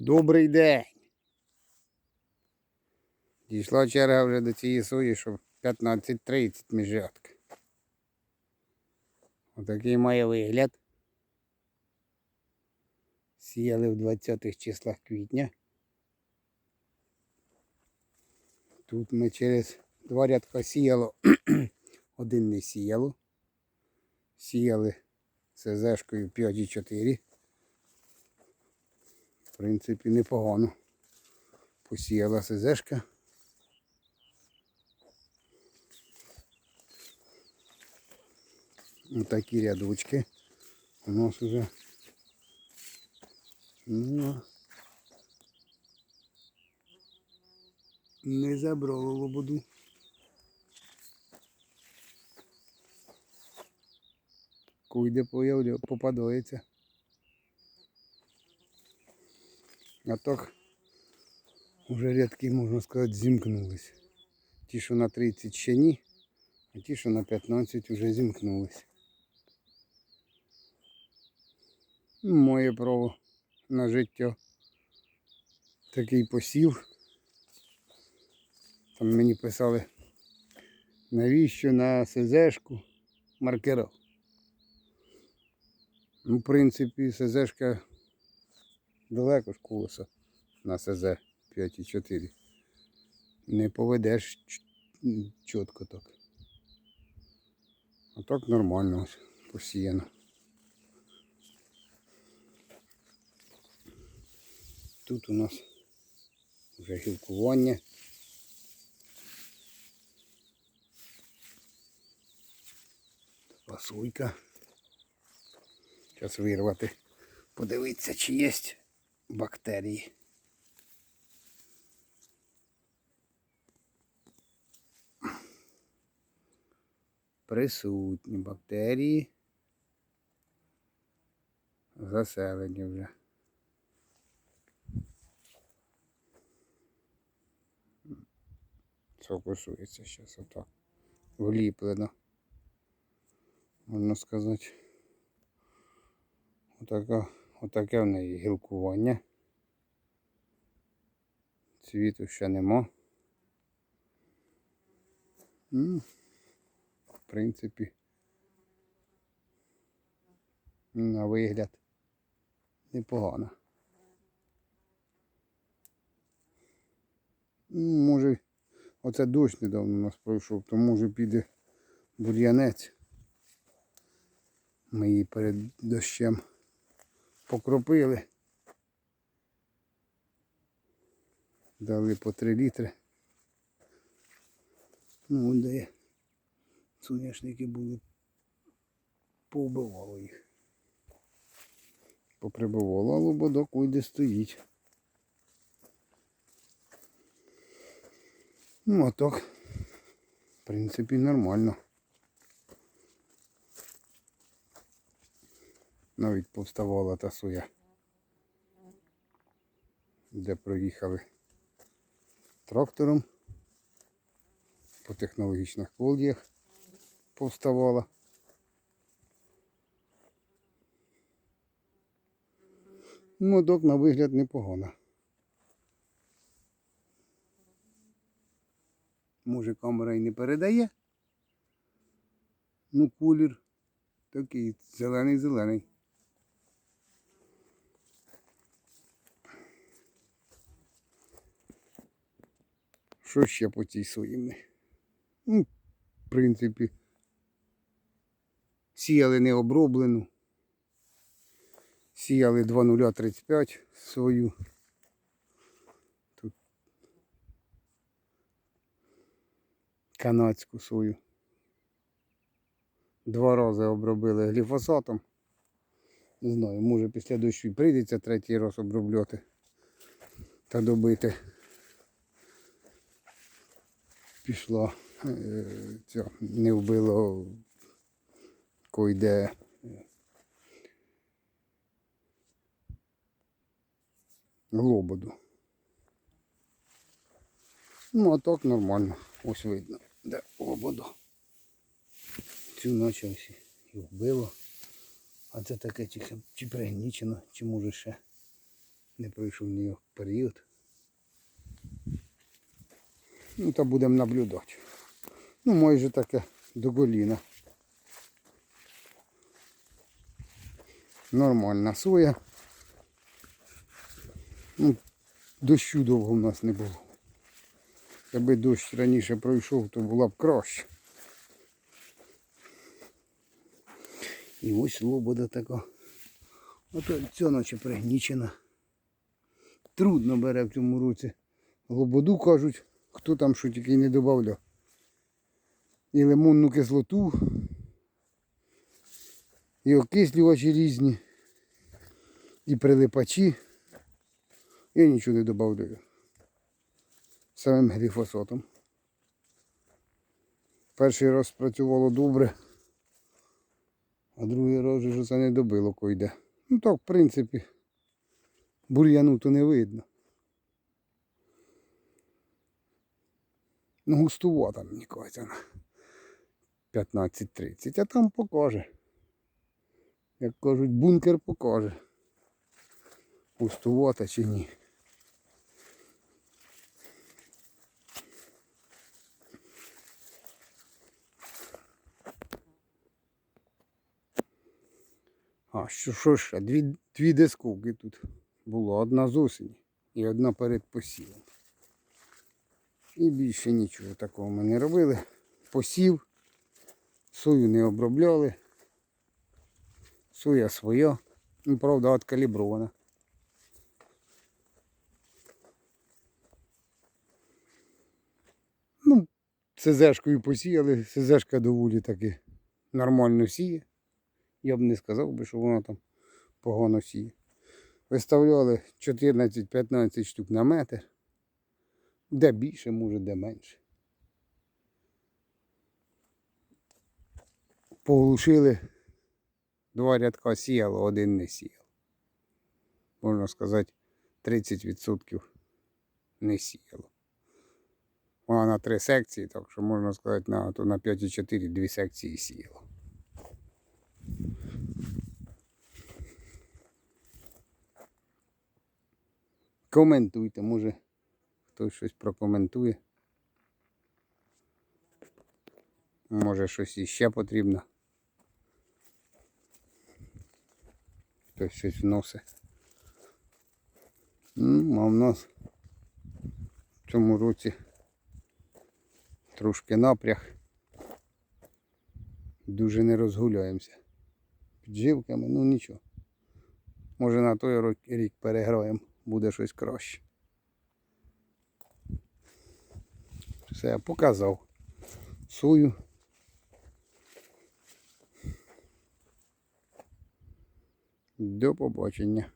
Добрий день. Дійшла черга вже до цієї сої, що 15.30 міжрядка. Отакий має вигляд. Сіяли в 20-х числах квітня. Тут ми через два рядка сіяло, один не сіяло. Сіяли СЗшкою 5,4. В принципі, непогано. Посіяла СЗшка. Отакі рядочки. У нас уже ну, не забрало лободу. Куйде появля, попадається. А так вже рядки, можна сказати, зімкнулись. Ті, що на 30 ще ні, а ті, що на 15 вже зімкнулись. Ну, Моє право на життя. Такий посів. Там мені писали, навіщо на СЗшку маркера. Ну, в принципі, СЗшка далеко ж колеса на СЗ 5,4. Не поведеш чітко так. А так нормально ось посіяно. Тут у нас вже гілкування. Пасуйка. Зараз вирвати. Подивитися, чи є бактерії. Присутні бактерії. Заселені вже. Фокусується зараз отак. Вліплено. Можна сказати. Отака, отаке в неї гілкування. Цвіту ще нема. В принципі, на вигляд непогано. Може, оце дощ недавно у нас пройшов, то може піде бур'янець. Ми її перед дощем покропили. Дали по 3 літри. Ну, вон де соняшники були, повбивало їх. Поприбивало, а лободок уйде стоїть. Ну, а так, в принципі, нормально. Навіть повставала та соя. Де проїхали трактором. По технологічних коліях повставала. Моток на вигляд непогано. Може камера і не передає. Ну, колір такий зелений-зелений. Що ще по цій соїмні? Ну, в принципі, сіяли не оброблену. Сіяли 2035 свою. Тут канадську сою. Два рази обробили гліфосатом. Не знаю, може після дощу прийдеться третій раз обробляти та добити. Пішла е, ця, не вбило койде лободу. Ну, а так нормально. Ось видно, де лободу. Цю ночі ось і вбило. А це таке чи, чи пригнічено, чи може ще Не пройшов ні період. Ну, та будемо наблюдати. Ну, майже таке до коліна. Нормальна соя. Ну, дощу довго в нас не було. Якби дощ раніше пройшов, то була б краще. І ось лобода така. Ото ця наче пригнічена. Трудно бере в цьому році. Лободу кажуть, хто там що тільки не додавав. І лимонну кислоту, і окислювачі різні, і прилипачі. Я нічого не додавлю. Самим гліфосатом. Перший раз спрацювало добре, а другий раз вже це не добило койде. Ну так, в принципі, бур'яну то не видно. Ну, густувата, мені кажеться, на 15-30, а там покаже. Як кажуть, бункер покаже. Густувата чи ні. А що, що ще? Дві, дві дисковки тут було. Одна з осені і одна перед посівом. І більше нічого такого ми не робили. Посів, сою не обробляли. Соя своя. Ну, правда, откалібрована. Ну, СЗшкою посіяли, СЗшка доволі таки нормально сіє. Я б не сказав би, що вона там погано сіє. Виставляли 14-15 штук на метр. Де більше, може, де менше. Поглушили, два рядка сіяло, один не сіяв. Можна сказати, 30% не сіяло. Вона на три секції, так що можна сказати, на, то на 5,4 дві секції сіяло. Коментуйте, може хтось щось прокоментує. Може щось іще потрібно. Хтось щось вносить. Ну, а в нас в цьому році трошки напряг. Дуже не розгуляємося. Підживками, ну нічого. Може на той рік переграємо, буде щось краще. Все, я показав Сую. До побачення.